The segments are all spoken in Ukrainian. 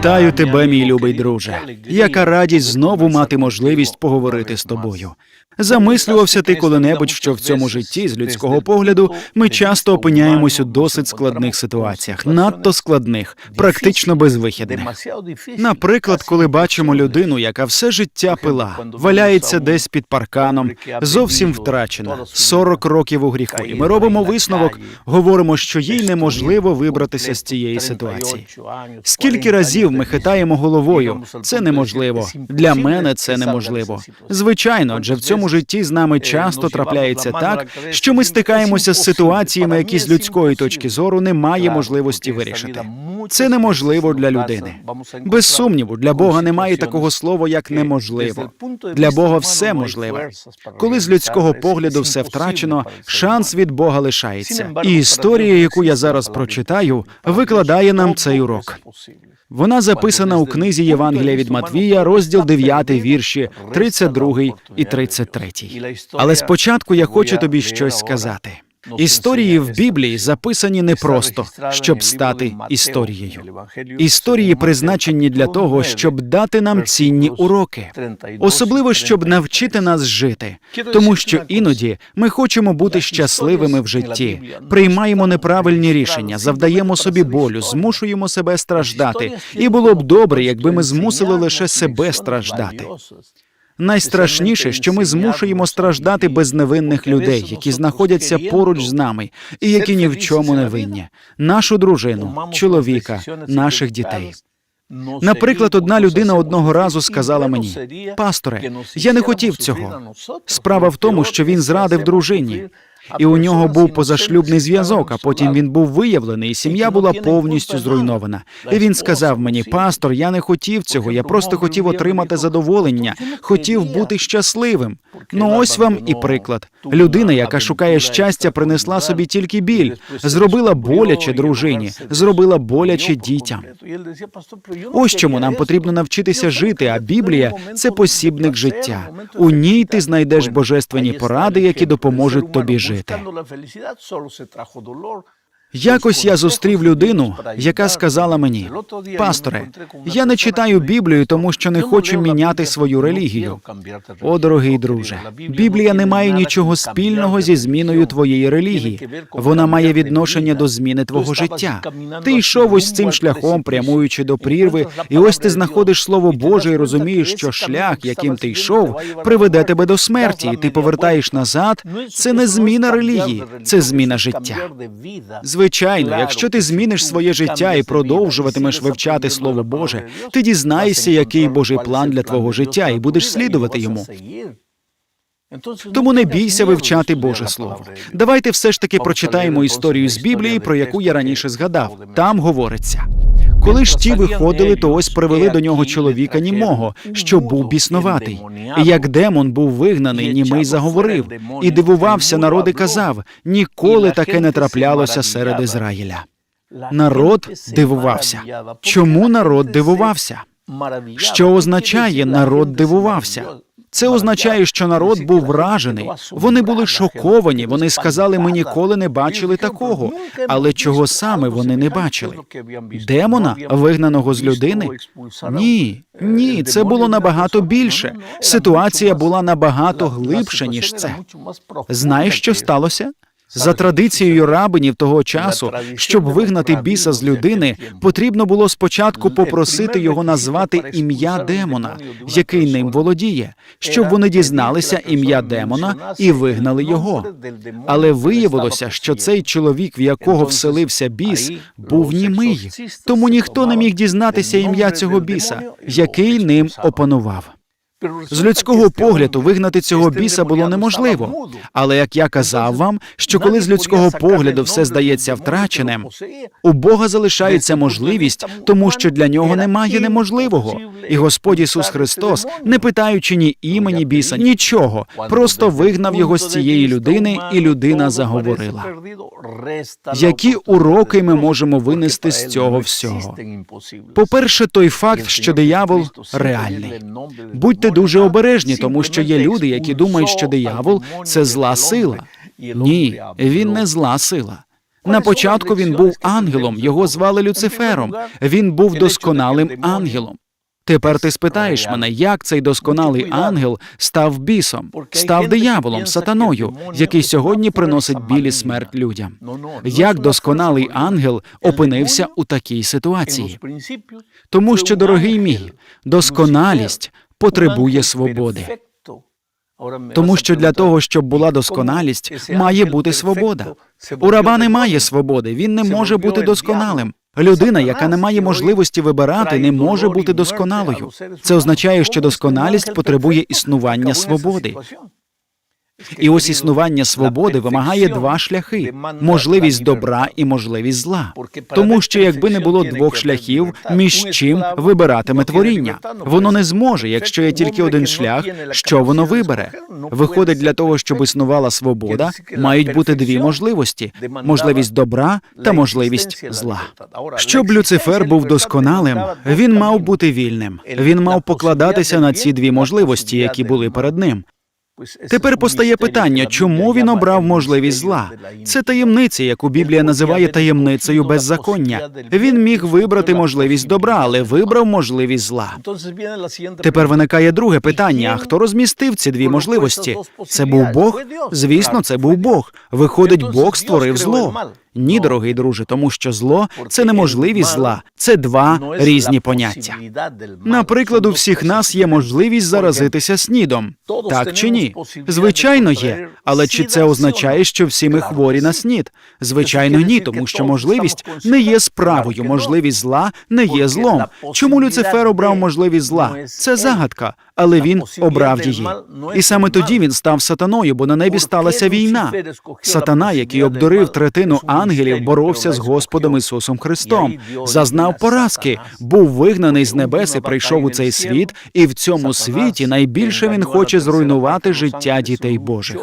Вітаю тебе, мій любий друже. Яка радість знову мати можливість поговорити з тобою. Замислювався ти коли-небудь, що в цьому житті з людського погляду ми часто опиняємось у досить складних ситуаціях, надто складних, практично безвихідних. Наприклад, коли бачимо людину, яка все життя пила, валяється десь під парканом, зовсім втрачена, 40 років у гріху. І ми робимо висновок, говоримо, що їй неможливо вибратися з цієї ситуації. Скільки разів ми хитаємо головою? Це неможливо. Для мене це неможливо. Звичайно, адже в цьому житті з нами часто трапляється так, що ми стикаємося з ситуаціями, які з людської точки зору немає можливості вирішити. Це неможливо для людини. Без сумніву, для Бога немає такого слова, як неможливо. Для Бога все можливе. Коли з людського погляду все втрачено, шанс від Бога лишається. І історія, яку я зараз прочитаю, викладає нам цей урок. Вона записана у книзі Євангелія від Матвія, розділ 9, вірші 32 і 33. Але спочатку я хочу тобі щось сказати. Історії в Біблії записані не просто, щоб стати історією. Історії призначені для того, щоб дати нам цінні уроки, особливо щоб навчити нас жити, тому що іноді ми хочемо бути щасливими в житті, приймаємо неправильні рішення, завдаємо собі болю, змушуємо себе страждати. І було б добре, якби ми змусили лише себе страждати. Найстрашніше, що ми змушуємо страждати безневинних людей, які знаходяться поруч з нами і які ні в чому не винні, нашу дружину, чоловіка, наших дітей. Наприклад, одна людина одного разу сказала мені: пасторе, я не хотів цього. Справа в тому, що він зрадив дружині. І у нього був позашлюбний зв'язок, а потім він був виявлений, і сім'я була повністю зруйнована. І він сказав мені, пастор, я не хотів цього, я просто хотів отримати задоволення, хотів бути щасливим. Ну ось вам і приклад. Людина, яка шукає щастя, принесла собі тільки біль, зробила боляче дружині, зробила боляче дітям. Ось чому нам потрібно навчитися жити. А Біблія це посібник життя. У ній ти знайдеш божественні поради, які допоможуть тобі жити. Buscando la felicidad solo se trajo dolor. Якось я зустрів людину, яка сказала мені: пасторе, я не читаю Біблію, тому що не хочу міняти свою релігію. О, дорогий друже, Біблія не має нічого спільного зі зміною твоєї релігії. Вона має відношення до зміни твого життя. Ти йшов ось цим шляхом, прямуючи до прірви, і ось ти знаходиш слово Боже і розумієш, що шлях, яким ти йшов, приведе тебе до смерті, і ти повертаєш назад. Це не зміна релігії, це зміна життя. Звичайно, якщо ти зміниш своє життя і продовжуватимеш вивчати Слово Боже, ти дізнаєшся, який Божий план для твого життя, і будеш слідувати йому. Тому не бійся вивчати Боже Слово. Давайте все ж таки прочитаємо історію з Біблії, про яку я раніше згадав. Там говориться. Коли ж ті виходили, то ось привели до нього чоловіка німого, що був біснуватий. І як демон був вигнаний, німий заговорив, і дивувався народ і казав: ніколи таке не траплялося серед Ізраїля. Народ дивувався. Чому народ дивувався? Що означає народ дивувався? Це означає, що народ був вражений. Вони були шоковані. Вони сказали, ми ніколи не бачили такого. Але чого саме вони не бачили? Демона, вигнаного з людини? Ні, ні, це було набагато більше. Ситуація була набагато глибша, ніж це. Знаєш, що сталося? За традицією рабинів того часу, щоб вигнати біса з людини, потрібно було спочатку попросити його назвати ім'я демона, який ним володіє, щоб вони дізналися ім'я демона і вигнали його. Але виявилося, що цей чоловік, в якого вселився біс, був німий, тому ніхто не міг дізнатися ім'я цього біса, який ним опанував. З людського погляду вигнати цього біса було неможливо. Але як я казав вам, що коли з людського погляду все здається втраченим, у Бога залишається можливість, тому що для нього немає неможливого. І Господь Ісус Христос, не питаючи ні імені біса, нічого, просто вигнав його з цієї людини, і людина заговорила. Які уроки ми можемо винести з цього всього? По-перше, той факт, що диявол реальний. Будьте дуже обережні, тому що є люди, які думають, що диявол це зла сила. Ні, він не зла сила. На початку він був ангелом, його звали Люцифером. Він був досконалим ангелом. Тепер ти спитаєш мене, як цей досконалий ангел став бісом, став дияволом, сатаною, який сьогодні приносить білі смерть людям. Як досконалий ангел опинився у такій ситуації? Тому що, дорогий мій, досконалість потребує свободи. Тому що для того, щоб була досконалість, має бути свобода. У раба немає свободи, він не може бути досконалим. Людина, яка не має можливості вибирати, не може бути досконалою. Це означає, що досконалість потребує існування свободи. І ось існування свободи вимагає два шляхи: можливість добра і можливість зла. Тому що якби не було двох шляхів, між чим вибиратиме творіння, воно не зможе, якщо є тільки один шлях, що воно вибере. Виходить, для того, щоб існувала свобода, мають бути дві можливості: можливість добра та можливість зла. Щоб Люцифер був досконалим, він мав бути вільним. Він мав покладатися на ці дві можливості, які були перед ним. Тепер постає питання, чому він обрав можливість зла? Це таємниця, яку Біблія називає таємницею беззаконня. Він міг вибрати можливість добра, але вибрав можливість зла. Тепер виникає друге питання: а хто розмістив ці дві можливості? Це був Бог? Звісно, це був Бог. Виходить, Бог створив зло. Ні, дорогий друже, тому що зло це неможливість зла, це два різні поняття. Наприклад, у всіх нас є можливість заразитися снідом. Так чи ні? Звичайно, є. Але чи це означає, що всі ми хворі на снід? Звичайно, ні, тому що можливість не є справою, можливість зла не є злом. Чому Люцифер обрав можливість зла? Це загадка, але він обрав її. І саме тоді він став сатаною, бо на небі сталася війна. Сатана, який обдурив третину ангелів, боровся з Господом Ісусом Христом, зазнав поразки, був вигнаний з небес і прийшов у цей світ, і в цьому світі найбільше він хоче зруйнувати життя дітей Божих.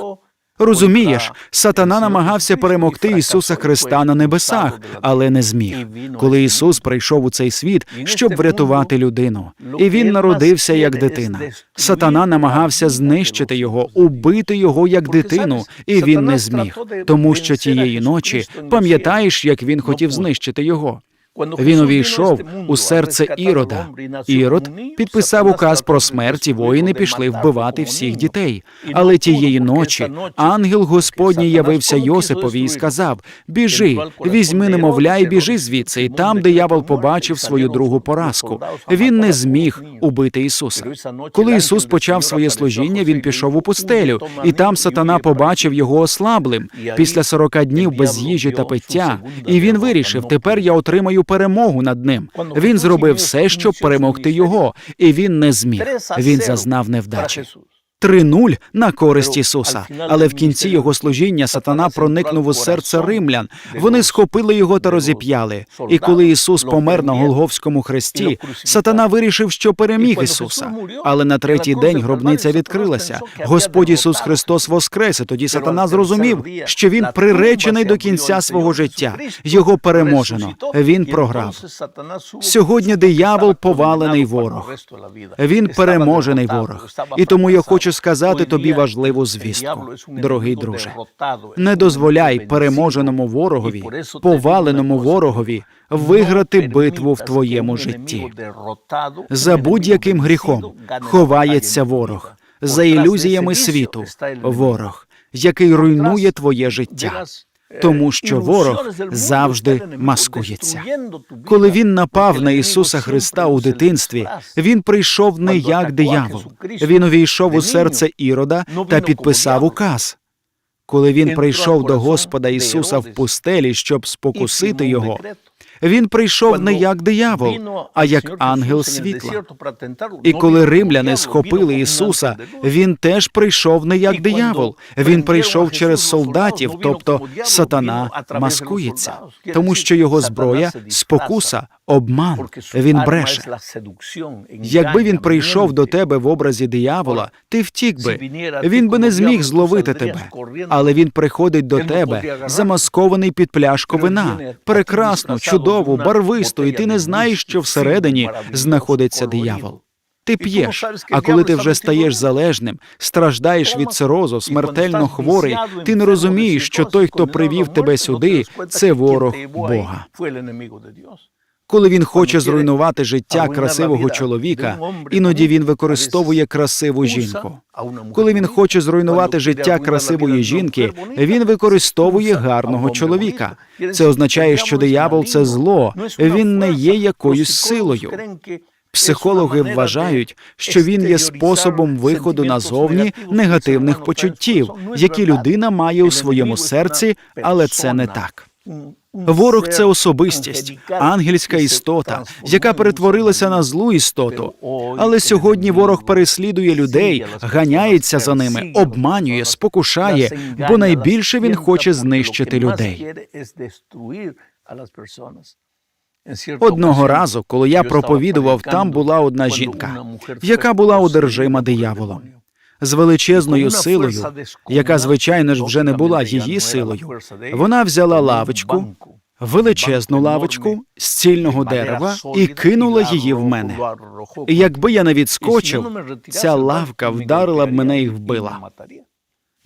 Розумієш, сатана намагався перемогти Ісуса Христа на небесах, але не зміг. Коли Ісус прийшов у цей світ, щоб врятувати людину, і він народився як дитина. Сатана намагався знищити його, убити його як дитину, і він не зміг, тому що тієї ночі пам'ятаєш, як він хотів знищити його. Він увійшов у серце Ірода. Ірод підписав указ про смерть, і воїни пішли вбивати всіх дітей. Але тієї ночі ангел Господній явився Йосипові і сказав: Біжи, візьми немовля і біжи звідси. І там диявол побачив свою другу поразку. Він не зміг убити Ісуса. Коли Ісус почав своє служіння, він пішов у пустелю, і там сатана побачив його ослаблим після сорока днів без їжі та пиття. І він вирішив: тепер я отримаю перемогу над ним. Він зробив все, щоб перемогти його, і він не зміг. Він зазнав невдачі. 3-0 на користь Ісуса, але в кінці його служіння сатана проникнув у серце римлян. Вони схопили його та розіп'яли. І коли Ісус помер на Голговському хресті, сатана вирішив, що переміг Ісуса. Але на третій день гробниця відкрилася. Господь Ісус Христос воскрес. і Тоді сатана зрозумів, що він приречений до кінця свого життя. Його переможено. Він програв. Сьогодні диявол повалений ворог. Він переможений ворог. І тому я хочу сказати тобі важливу звістку, дорогий друже. Не дозволяй переможеному ворогові, поваленому ворогові виграти битву в твоєму житті. За будь-яким гріхом ховається ворог, за ілюзіями світу ворог, який руйнує твоє життя. Тому що ворог завжди маскується. Коли він напав на Ісуса Христа у дитинстві, він прийшов не як диявол. Він увійшов у серце Ірода та підписав указ. Коли він прийшов до Господа Ісуса в пустелі, щоб спокусити його, він прийшов не як диявол, а як ангел світла. І коли римляни схопили Ісуса, він теж прийшов не як диявол. Він прийшов через солдатів, тобто сатана маскується, тому що його зброя спокуса, обман. Він бреше. Якби він прийшов до тебе в образі диявола, ти втік би. Він би не зміг зловити тебе, але він приходить до тебе, замаскований під пляшку вина, прекрасно, чудову, барвисту, і ти не знаєш, що всередині знаходиться диявол. Ти п'єш, а коли ти вже стаєш залежним, страждаєш від цирозу, смертельно хворий, ти не розумієш, що той, хто привів тебе сюди, це ворог Бога. Коли він хоче зруйнувати життя красивого чоловіка, іноді він використовує красиву жінку. Коли він хоче зруйнувати життя красивої жінки, він використовує гарного чоловіка. Це означає, що диявол це зло, він не є якоюсь силою. Психологи вважають, що він є способом виходу назовні негативних почуттів, які людина має у своєму серці, але це не так. Ворог це особистість, ангельська істота, яка перетворилася на злу істоту. Але сьогодні ворог переслідує людей, ганяється за ними, обманює, спокушає, бо найбільше він хоче знищити людей. Одного разу, коли я проповідував, там була одна жінка, яка була одержима дияволом. З величезною силою, яка, звичайно ж, вже не була її силою, вона взяла лавочку, величезну лавочку з цільного дерева і кинула її в мене. І якби я не відскочив, ця лавка вдарила б мене і вбила.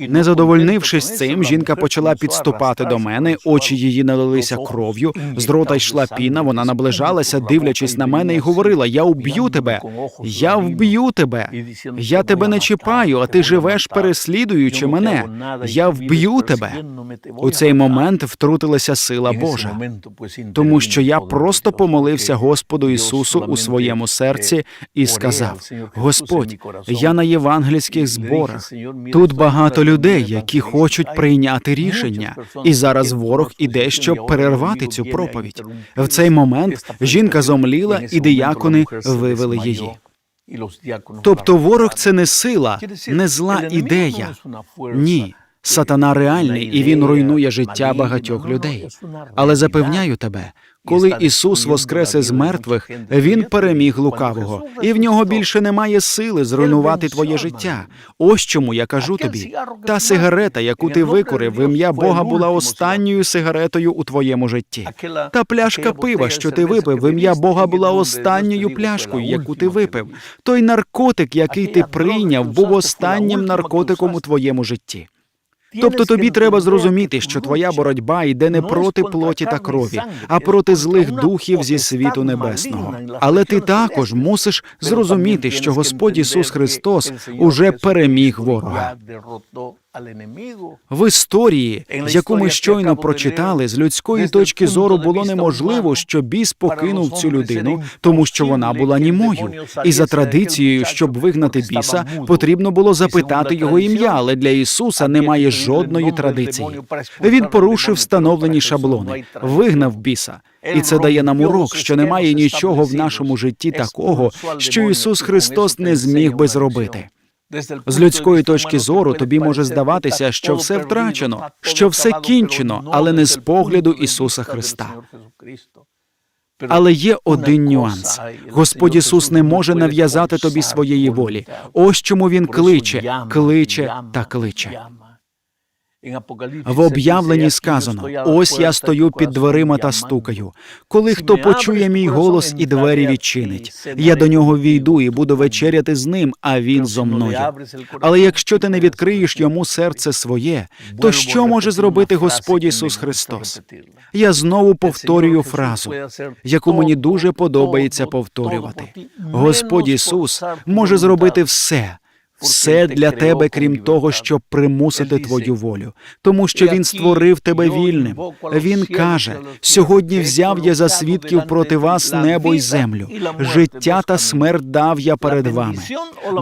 Не задовольнившись цим, жінка почала підступати до мене, очі її налилися кров'ю, з рота йшла піна, вона наближалася, дивлячись на мене, і говорила: Я вб'ю тебе, я вб'ю тебе. Я тебе не чіпаю, а ти живеш, переслідуючи мене. Я вб'ю тебе. У цей момент втрутилася сила Божа, тому що я просто помолився Господу Ісусу у своєму серці і сказав: Господь, я на євангельських зборах. Тут багато людей, які хочуть прийняти рішення, і зараз ворог іде, щоб перервати цю проповідь. В цей момент жінка зомліла, і диякони вивели її. Тобто ворог це не сила, не зла ідея. Ні. Сатана реальний і він руйнує життя багатьох людей. Але запевняю тебе, коли Ісус воскрес із мертвих, Він переміг лукавого, і в нього більше немає сили зруйнувати твоє життя. Ось чому я кажу тобі: та сигарета, яку ти викурив, в ім'я Бога була останньою сигаретою у твоєму житті. Та пляшка пива, що ти випив, в ім'я Бога була останньою пляшкою, яку ти випив. Той наркотик, який ти прийняв, був останнім наркотиком у твоєму житті. Тобто тобі треба зрозуміти, що твоя боротьба йде не проти плоті та крові, а проти злих духів зі світу небесного. Але ти також мусиш зрозуміти, що Господь Ісус Христос уже переміг ворога. В історії, яку ми щойно прочитали, з людської точки зору було неможливо, що біс покинув цю людину, тому що вона була німою. І за традицією, щоб вигнати біса, потрібно було запитати його ім'я, але для Ісуса немає жодної традиції. Він порушив встановлені шаблони, вигнав біса. І це дає нам урок, що немає нічого в нашому житті такого, що Ісус Христос не зміг би зробити. З людської точки зору тобі може здаватися, що все втрачено, що все кінчено, але не з погляду Ісуса Христа. Але є один нюанс: Господь Ісус не може нав'язати тобі своєї волі. Ось чому він кличе, кличе та кличе. В об'явленні сказано: ось я стою під дверима та стукаю. Коли хто почує мій голос і двері відчинить, я до нього війду і буду вечеряти з ним, а він зо мною. Але якщо ти не відкриєш йому серце своє, то що може зробити Господь Ісус Христос? Я знову повторюю фразу, яку мені дуже подобається повторювати. Господь Ісус може зробити все. Все для тебе, крім того, щоб примусити твою волю, тому що він створив тебе вільним. Він каже: сьогодні взяв я за свідків проти вас небо й землю. Життя та смерть дав я перед вами,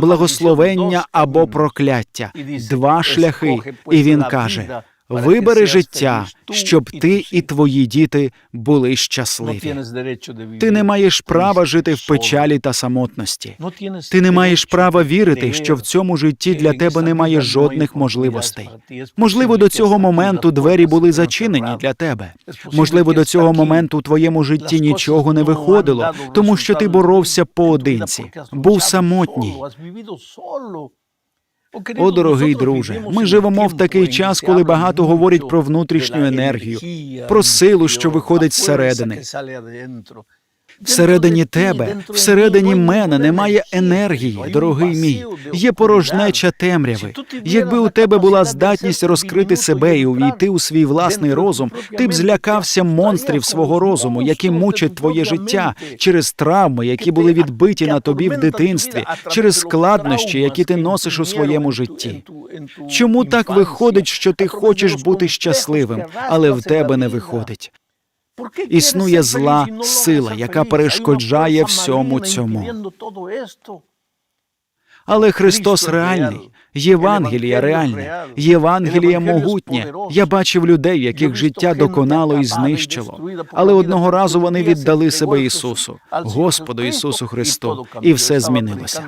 благословення або прокляття, два шляхи. І він каже: Вибери життя, щоб ти і твої діти були щасливі. Ти не маєш права жити в печалі та самотності. Ти не маєш права вірити, що в цьому житті для тебе немає жодних можливостей. Можливо, до цього моменту двері були зачинені для тебе. Можливо, до цього моменту у твоєму житті нічого не виходило, тому що ти боровся поодинці, був самотній. О, дорогий друже, ми живемо в такий час, коли багато говорять про внутрішню енергію, про силу, що виходить зсередини. Всередині тебе, всередині мене немає енергії, дорогий мій. Є порожнеча темряви. Якби у тебе була здатність розкрити себе і увійти у свій власний розум, ти б злякався монстрів свого розуму, які мучать твоє життя через травми, які були відбиті на тобі в дитинстві, через складнощі, які ти носиш у своєму житті. Чому так виходить, що ти хочеш бути щасливим, але в тебе не виходить? Існує зла сила, яка перешкоджає всьому цьому. Але Христос реальний, Євангелія реальне, Євангеліє могутнє. Я бачив людей, яких життя доконало і знищило. Але одного разу вони віддали себе Ісусу, Господу Ісусу Христу, і все змінилося.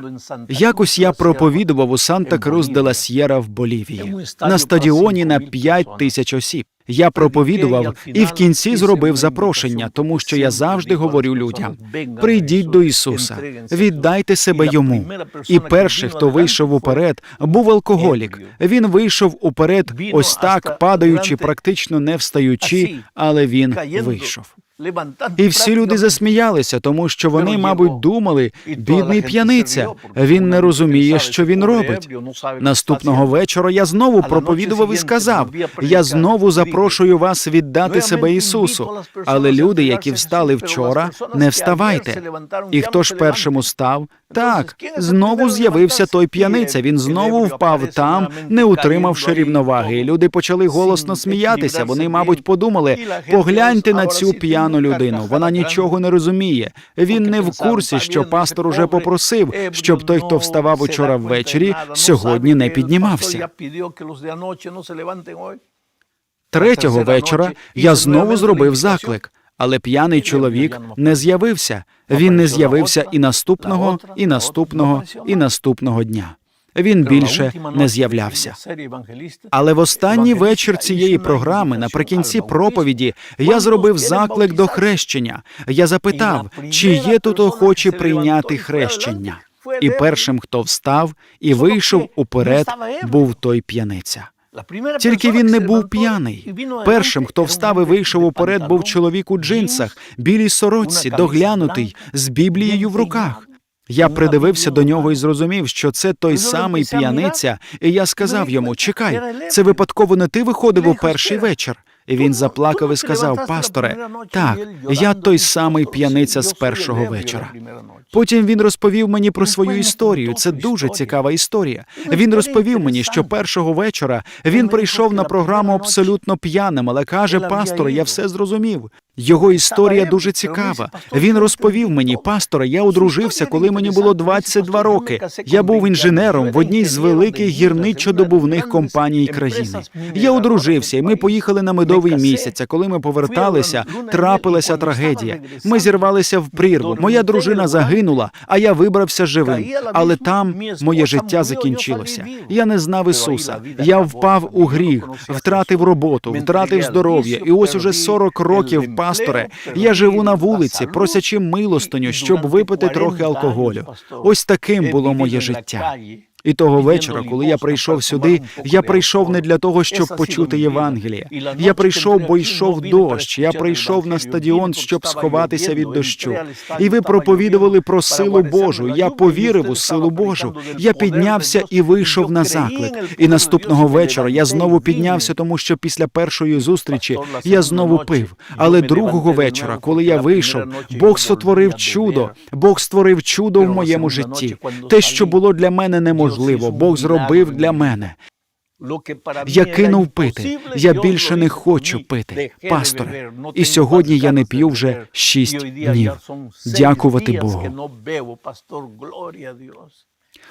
Якось я проповідував у Санта Крус де ла Сєра в Болівії. На стадіоні на 5 тисяч осіб. Я проповідував і в кінці зробив запрошення, тому що я завжди говорю людям: прийдіть до Ісуса, віддайте себе йому. І перший, хто вийшов уперед, був алкоголік. Він вийшов уперед, ось так, падаючи, практично не встаючи, але він вийшов. І всі люди засміялися, тому що вони, мабуть, думали, бідний п'яниця. Він не розуміє, що він робить. Наступного вечора я знову проповідував і сказав: я знову запрошую вас віддати себе Ісусу. Але люди, які встали вчора, не вставайте. І хто ж першим став? Так, знову з'явився той п'яниця. Він знову впав там, не утримавши рівноваги. І люди почали голосно сміятися. Вони, мабуть, подумали: погляньте на цю п'яну людину. Вона нічого не розуміє. Він не в курсі, що пастор уже попросив, щоб той, хто вставав учора ввечері, сьогодні не піднімався. Третього вечора я знову зробив заклик, але п'яний чоловік не з'явився. Він не з'явився і наступного, і наступного, і наступного дня. Він більше не з'являвся. Але в останній вечір цієї програми, наприкінці проповіді, я зробив заклик до хрещення. Я запитав, чи є тут охочі прийняти хрещення. І першим, хто встав і вийшов уперед, був той п'яниця. Тільки він не був п'яний. Першим, хто встав і вийшов уперед, був чоловік у джинсах, білій сорочці, доглянутий, з Біблією в руках. Я придивився до нього і зрозумів, що це той самий п'яниця, і я сказав йому: Чекай, це випадково не ти виходив у перший вечір. І він заплакав і сказав: Пасторе, так, я той самий п'яниця з першого вечора. Потім він розповів мені про свою історію. Це дуже цікава історія. Він розповів мені, що першого вечора він прийшов на програму абсолютно п'яним, але каже: пасторе, я все зрозумів. Його історія дуже цікава. Він розповів мені, пасторе, я одружився, коли мені було 22 роки. Я був інженером в одній з великих гірничодобувних компаній країни. Я одружився, і ми поїхали на медовий місяць. А коли ми поверталися, трапилася трагедія. Ми зірвалися в прірву. Моя дружина загинула, а я вибрався живим. Але там моє життя закінчилося. Я не знав Ісуса. Я впав у гріх, втратив роботу, втратив здоров'я, і ось уже 40 років пасторе, я живу на вулиці, просячи милостиню, щоб випити трохи алкоголю. Ось таким було моє життя. І того вечора, коли я прийшов сюди, я прийшов не для того, щоб почути Євангеліє. Я прийшов, бо йшов дощ. Я прийшов на стадіон, щоб сховатися від дощу. І ви проповідували про силу Божу. Я повірив у силу Божу. Я піднявся і вийшов на заклик. І наступного вечора я знову піднявся, тому що після першої зустрічі я знову пив. Але другого вечора, коли я вийшов, Бог сотворив чудо. Бог створив чудо в моєму житті. Те, що було для мене неможливо можливо, Бог зробив для мене. Я кинув пити. Я більше не хочу пити, пасторе. І сьогодні я не п'ю вже шість днів. Дякувати Богу.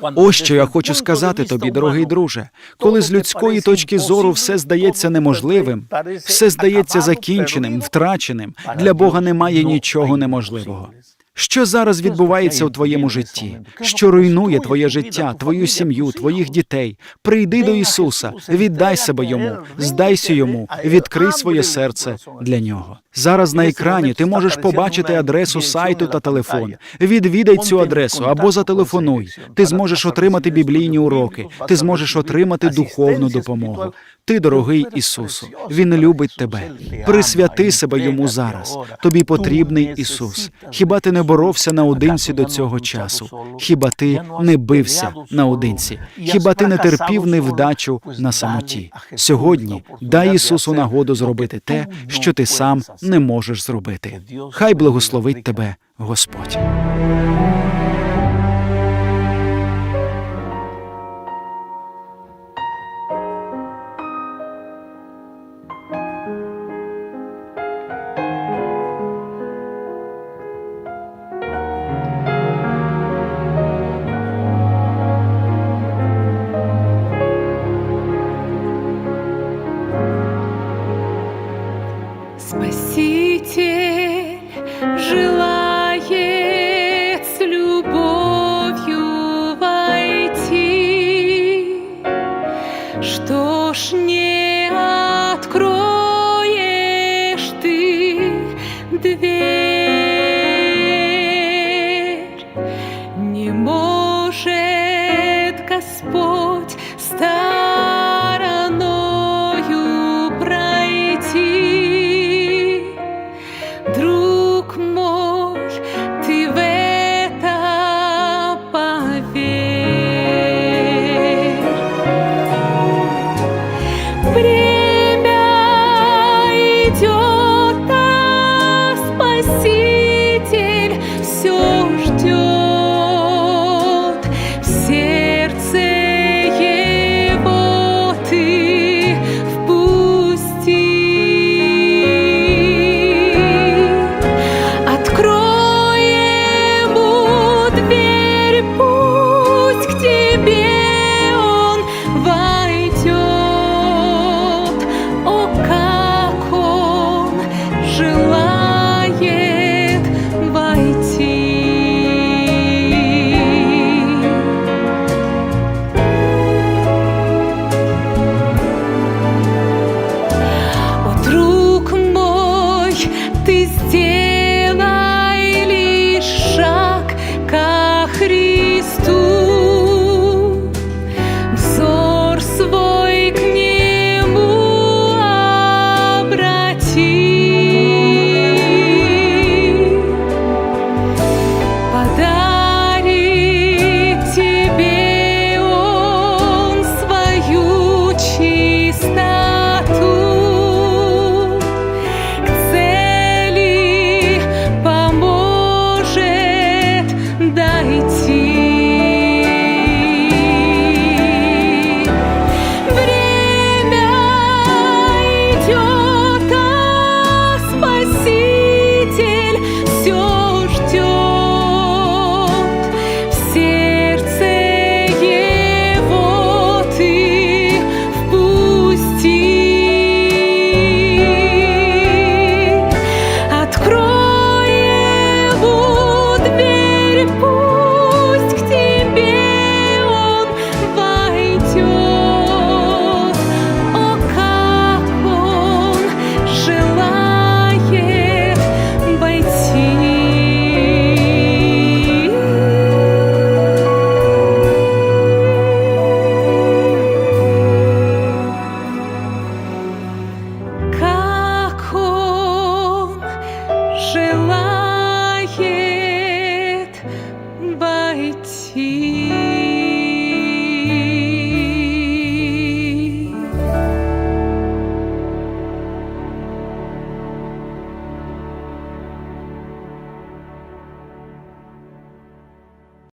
Ось що я хочу сказати тобі, дорогий друже. Коли з людської точки зору все здається неможливим, все здається закінченим, втраченим. Для Бога немає нічого неможливого. Що зараз відбувається у твоєму житті? Що руйнує твоє життя, твою сім'ю, твоїх дітей? Прийди до Ісуса, віддай себе йому, здайся йому, відкрий своє серце для нього. Зараз на екрані ти можеш побачити адресу сайту та телефон. Відвідай цю адресу або зателефонуй. Ти зможеш отримати біблійні уроки, ти зможеш отримати духовну допомогу. Ти, дорогий Ісусу, Він любить тебе. Присвяти себе йому зараз. Тобі потрібний Ісус. Хіба ти не боровся наодинці до цього часу? Хіба ти не бився наодинці? Хіба ти не терпів невдачу на самоті? Сьогодні дай Ісусу нагоду зробити те, що ти сам не можеш зробити. Хай благословить тебе Господь.